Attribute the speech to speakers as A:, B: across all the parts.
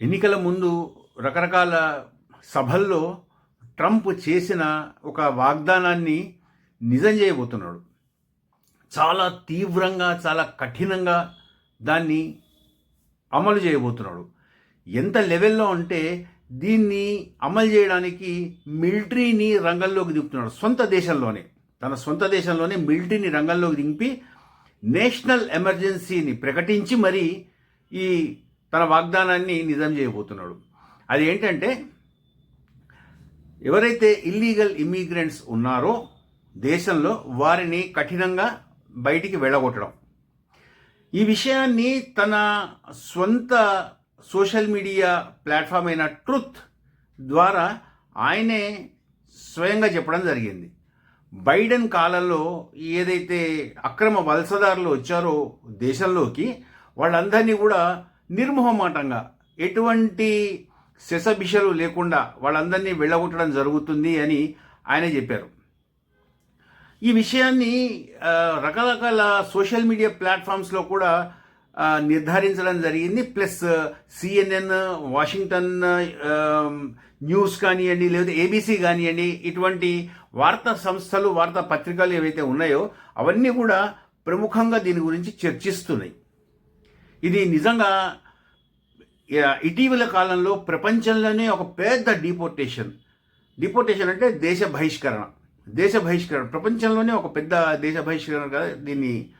A: ఎన్నికల ముందు రకరకాల సభల్లో ట్రంప్ చేసిన ఒక వాగ్దానాన్ని నిజం చేయబోతున్నాడు. చాలా తీవ్రంగా చాలా కఠినంగా దాన్ని అమలు చేయబోతున్నాడు. ఎంత లెవెల్లో అంటే దీన్ని అమలు చేయడానికి మిలిటరీని రంగంలోకి దింపుతున్నాడు. సొంత దేశంలోనే తన సొంత దేశంలోనే మిలిటరీని రంగంలోకి దింపి నేషనల్ ఎమర్జెన్సీని ప్రకటించి మరి ఈ తన వాగ్దానాన్ని నిజం చేయబోతున్నాడు. అది ఏంటంటే ఎవరైతే ఇల్లీగల్ ఇమ్మిగ్రెంట్స్ ఉన్నారో దేశంలో వారిని కఠినంగా బయటికి వెళ్ళగొట్టడం. ఈ విషయాన్ని తన స్వంత సోషల్ మీడియా ప్లాట్ఫామ్ అయిన ట్రుత్ ద్వారా ఆయనే స్వయంగా చెప్పడం జరిగింది. బైడెన్ కాలంలో ఏదైతే అక్రమ వలసదారులు వచ్చారో దేశంలోకి వాళ్ళందరినీ కూడా నిర్మోహమాటంగా ఎటువంటి శసభిషలు లేకుండా వాళ్ళందరినీ వెళ్ళగొట్టడం జరుగుతుంది అని ఆయన చెప్పారు. ఈ విషయాన్ని రకరకాల సోషల్ మీడియా ప్లాట్ఫామ్స్లో కూడా నిర్ధారించడం జరిగింది. ప్లస్ సిఎన్ఎన్ వాషింగ్టన్ న్యూస్ కానివ్వండి లేదా ఏబీసీ కానివ్వండి ఇటువంటి వార్తా సంస్థలు వార్తా పత్రికలు ఏవైతే ఉన్నాయో అవన్నీ కూడా ప్రముఖంగా దీని గురించి చర్చిస్తున్నాయి. ఇది నిజంగా ఇటీవల కాలంలో ప్రపంచంలోనే ఒక పెద్ద డిపోర్టేషన్. డిపోర్టేషన్ అంటే దేశ బహిష్కరణ. దేశ బహిష్కరణ. ప్రపంచంలోనే ఒక పెద్ద దేశ బహిష్కరణగా దీన్ని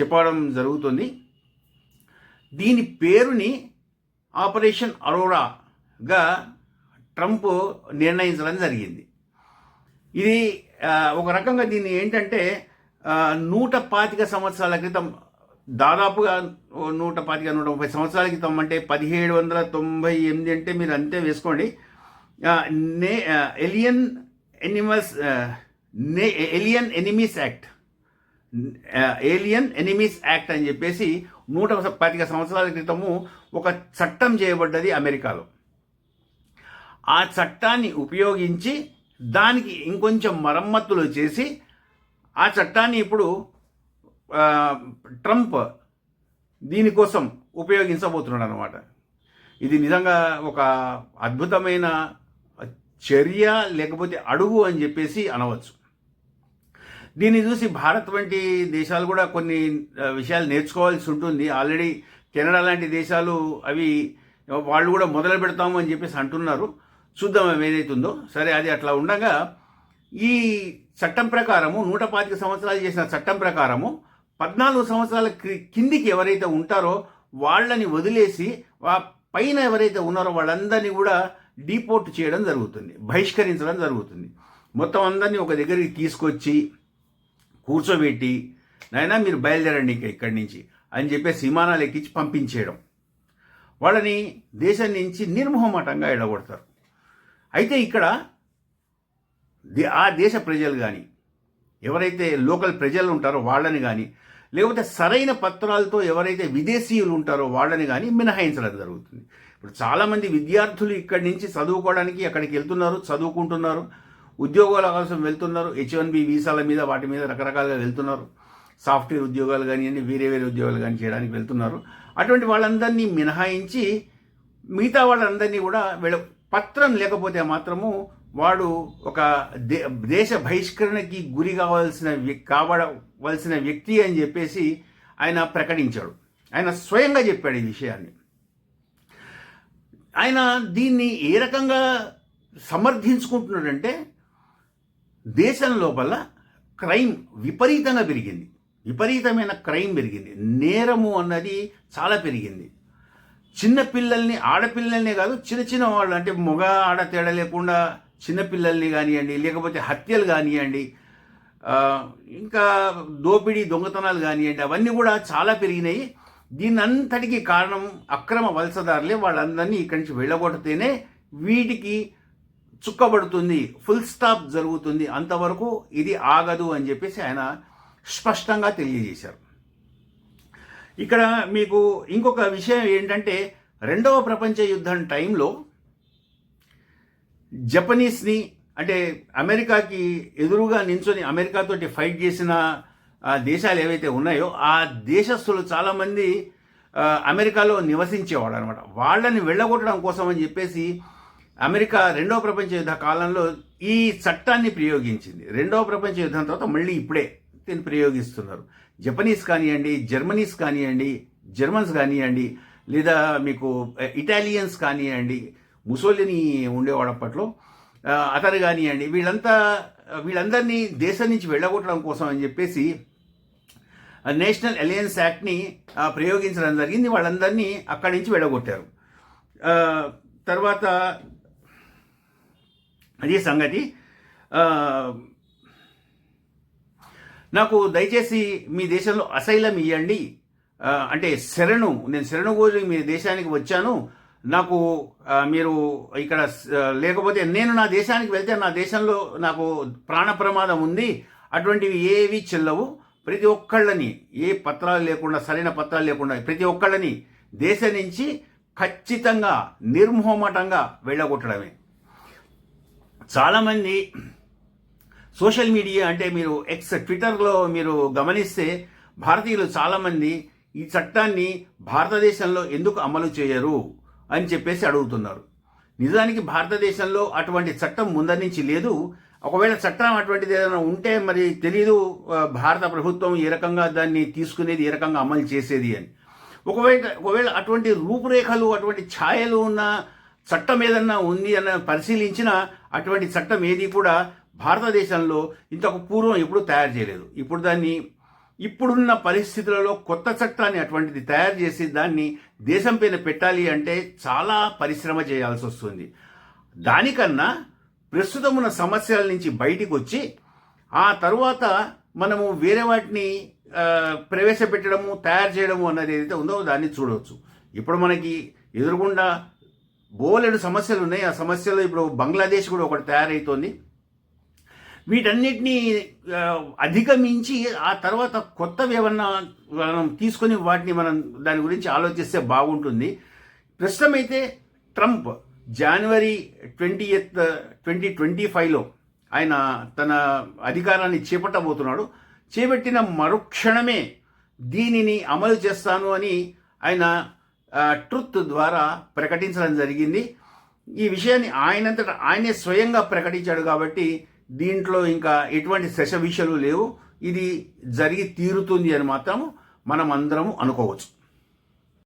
A: చెప్పడం జరుగుతుంది. దీని పేరుని ఆపరేషన్ అరోరాగా ట్రంప్ నిర్ణయించడం జరిగింది. ఇది ఒక రకంగా దీన్ని ఏంటంటే నూట పాతిక సంవత్సరాల క్రితం దాదాపుగా నూట పాతిక నూట ముప్పై సంవత్సరాల క్రితం అంటే పదిహేడు వందల తొంభై ఎనిమిది అంటే మీరు అంతే వేసుకోండి. నే ఎలియన్ ఎనిమల్స్ నే alien enemies act alien enemies act అని చెప్పేసి నూట పాతిక సంవత్సరాల క్రితము ఒక చట్టం చేయబడ్డది అమెరికాలో. ఆ చట్టాన్ని ఉపయోగించి దానికి ఇంకొంచెం మరమ్మతులు చేసి ఆ చట్టాన్ని ఇప్పుడు ట్రంప్ దీనికోసం ఉపయోగించబోతున్నాడు అనమాట ఇది నిజంగా ఒక అద్భుతమైన చర్య లేకపోతే అడుగు అని చెప్పేసి అనవచ్చు. దీన్ని చూసి భారత్ వంటి దేశాలు కూడా కొన్ని విషయాలు నేర్చుకోవాల్సి ఉంటుంది. ఆల్రెడీ కెనడా లాంటి దేశాలు అవి వాళ్ళు కూడా మొదలు పెడతాము అని చెప్పేసి అంటున్నారు. చూద్దాం అవి ఏదైతుందో. సరే అది అట్లా ఉండగా ఈ చట్టం ప్రకారము నూట పాతిక సంవత్సరాలు చేసిన చట్టం ప్రకారము పద్నాలుగు సంవత్సరాల క్రి- కిందికి ఎవరైతే ఉంటారో వాళ్ళని వదిలేసి వా పైన ఎవరైతే ఉన్నారో వాళ్ళందరినీ కూడా డీపోర్ట్ చేయడం జరుగుతుంది బహిష్కరించడం జరుగుతుంది. మొత్తం అందరినీ ఒక దగ్గరికి తీసుకొచ్చి కూర్చోబెట్టి నాయనా మీరు బయలుదేరండి ఇంకా ఇక్కడి నుంచి అని చెప్పేసి విమానాలు ఎక్కించి పంపించేయడం. వాళ్ళని దేశం నుంచి నిర్మోహమాటంగా ఎడగొడతారు. అయితే ఇక్కడ ఆ దేశ ప్రజలు కానీ ఎవరైతే లోకల్ ప్రజలు ఉంటారో వాళ్ళని కానీ లేకపోతే సరైన పత్రాలతో ఎవరైతే విదేశీయులు ఉంటారో వాళ్ళని కానీ మినహాయించడం జరుగుతుంది. ఇప్పుడు చాలామంది విద్యార్థులు ఇక్కడి నుంచి చదువుకోవడానికి అక్కడికి వెళ్తున్నారు చదువుకుంటున్నారు ఉద్యోగాల కోసం వెళ్తున్నారు హెచ్ వన్ బి వీసాల మీద వాటి మీద రకరకాలుగా వెళ్తున్నారు సాఫ్ట్వేర్ ఉద్యోగాలు కానివ్వండి వేరే వేరే ఉద్యోగాలు కానీ చేయడానికి వెళ్తున్నారు. అటువంటి వాళ్ళందరినీ మినహాయించి మిగతా వాళ్ళందరినీ కూడా వీళ్ళ పత్రం లేకపోతే మాత్రము వాడు ఒక దే దేశ బహిష్కరణకి గురి కావాల్సిన కావడవలసిన వ్యక్తి అని చెప్పేసి ఆయన ప్రకటించాడు. ఆయన స్వయంగా చెప్పాడు ఈ విషయాన్ని. ఆయన దీన్ని ఏ రకంగా సమర్థించుకుంటున్నాడంటే దేశం లోపల క్రైమ్ విపరీతంగా పెరిగింది. విపరీతమైన క్రైమ్ పెరిగింది. నేరము అన్నది చాలా పెరిగింది. చిన్న పిల్లల్ని ఆడపిల్లల్నే కాదు చిన్న చిన్న వాళ్ళు అంటే మగ ఆడ తేడా లేకుండా చిన్నపిల్లల్ని కానివ్వండి లేకపోతే హత్యలు కానివ్వండి ఇంకా దోపిడీ దొంగతనాలు కానివ్వండి అవన్నీ కూడా చాలా పెరిగినాయి. దీని అంతటికి కారణం అక్రమ వలసదారులే. వాళ్ళందరినీ ఇక్కడి నుంచి వెళ్ళగొడితేనే వీటికి చుక్కబడుతుంది ఫుల్ స్టాప్ జరుగుతుంది. అంతవరకు ఇది ఆగదు అని చెప్పేసి ఆయన స్పష్టంగా తెలియజేశారు. ఇక్కడ మీకు ఇంకొక విషయం ఏంటంటే రెండవ ప్రపంచ యుద్ధం టైంలో జపనీస్ని అంటే అమెరికాకి ఎదురుగా నించుని అమెరికాతోటి ఫైట్ చేసిన దేశాలు ఏవైతే ఉన్నాయో ఆ దేశస్తులు చాలామంది అమెరికాలో నివసించేవాడు అనమాట వాళ్ళని వెళ్ళగొట్టడం కోసం అని చెప్పేసి అమెరికా రెండవ ప్రపంచ యుద్ధ కాలంలో ఈ చట్టాన్ని ప్రయోగించింది. రెండవ ప్రపంచ యుద్ధం తర్వాత మళ్ళీ ఇప్పుడే దీన్ని ప్రయోగిస్తున్నారు. జపనీస్ కానివ్వండి జర్మనీస్ కానివ్వండి జర్మన్స్ కానివ్వండి లేదా మీకు ఇటాలియన్స్ కానివ్వండి ముసోలిని ఉండేవాడు అప్పట్లో. అతను కానివ్వండి వీళ్ళంతా వీళ్ళందరినీ దేశం నుంచి వెళ్ళగొట్టడం కోసం అని చెప్పేసి నేషనల్ అలయన్స్ యాక్ట్ని ప్రయోగించడం జరిగింది. వాళ్ళందరినీ అక్కడి నుంచి వెళ్ళగొట్టారు. తర్వాత అదే సంగతి నాకు దయచేసి మీ దేశంలో అసైలం ఇవ్వండి అంటే శరణు నేను శరణు కోరి మీ దేశానికి వచ్చాను. నాకు మీరు ఇక్కడ లేకపోతే నేను నా దేశానికి వెళ్తే నా దేశంలో నాకు ప్రాణ ప్రమాదం ఉంది అటువంటివి ఏవి చెల్లవు. ప్రతి ఒక్కళ్ళని ఏ పత్రాలు లేకుండా సరైన పత్రాలు లేకుండా ప్రతి ఒక్కళ్ళని దేశం నుంచి ఖచ్చితంగా నిర్మోహమటంగా వెళ్ళగొట్టడమే. చాలామంది సోషల్ మీడియా అంటే మీరు ఎక్స్ ట్విట్టర్లో మీరు గమనిస్తే భారతీయులు చాలామంది ఈ చట్టాన్ని భారతదేశంలో ఎందుకు అమలు చేయరు? అని చెప్పేసి అడుగుతున్నారు. నిజానికి భారతదేశంలో అటువంటి చట్టం ముందరి నుంచి లేదు. ఒకవేళ చట్టం అటువంటిది ఏదైనా ఉంటే మరి తెలీదు భారత ప్రభుత్వం ఏ రకంగా దాన్ని తీసుకునేది ఏ రకంగా అమలు చేసేది అని. ఒకవేళ ఒకవేళ అటువంటి రూపురేఖలు అటువంటి ఛాయలు ఉన్న చట్టం ఏదన్నా ఉంది అన్న పరిశీలించిన అటువంటి చట్టం ఏది కూడా భారతదేశంలో ఇంతకు పూర్వం ఎప్పుడు తయారు చేయలేదు. ఇప్పుడు దాన్ని ఇప్పుడున్న పరిస్థితులలో కొత్త చట్టాన్ని అటువంటిది తయారు చేసి దాన్ని దేశం పైన పెట్టాలి అంటే చాలా పరిశ్రమ చేయాల్సి వస్తుంది. దానికన్నా ప్రస్తుతం ఉన్న సమస్యల నుంచి బయటికి వచ్చి ఆ తరువాత మనము వేరే వాటిని ప్రవేశపెట్టడము తయారు చేయడము అన్నది ఏదైతే ఉందో దాన్ని చూడవచ్చు. ఇప్పుడు మనకి ఎదురుగుండా బోలెడు సమస్యలు ఉన్నాయి. ఆ సమస్యలు ఇప్పుడు బంగ్లాదేశ్ కూడా ఒకటి తయారవుతోంది వీటన్నిటినీ అధిగమించి ఆ తర్వాత కొత్తవి ఏమన్నా మనం తీసుకొని వాటిని మనం దాని గురించి ఆలోచిస్తే బాగుంటుంది. ప్రస్తుతమైతే Trump January twenty eighth twenty twenty ఫైవ్లో ఆయన తన అధికారాన్ని చేపట్టబోతున్నాడు. చేపట్టిన మరుక్షణమే దీనిని అమలు చేస్తాను అని ఆయన ట్రుత్ ద్వారా ప్రకటించడం జరిగింది. ఈ విషయాన్ని ఆయనంతట ఆయనే స్వయంగా ప్రకటించాడు కాబట్టి దీంట్లో ఇంకా ఎటువంటి శశవిషలు లేవు. ఇది జరిగి తీరుతుంది అని మాత్రం మనం అందరం అనుకోవచ్చు.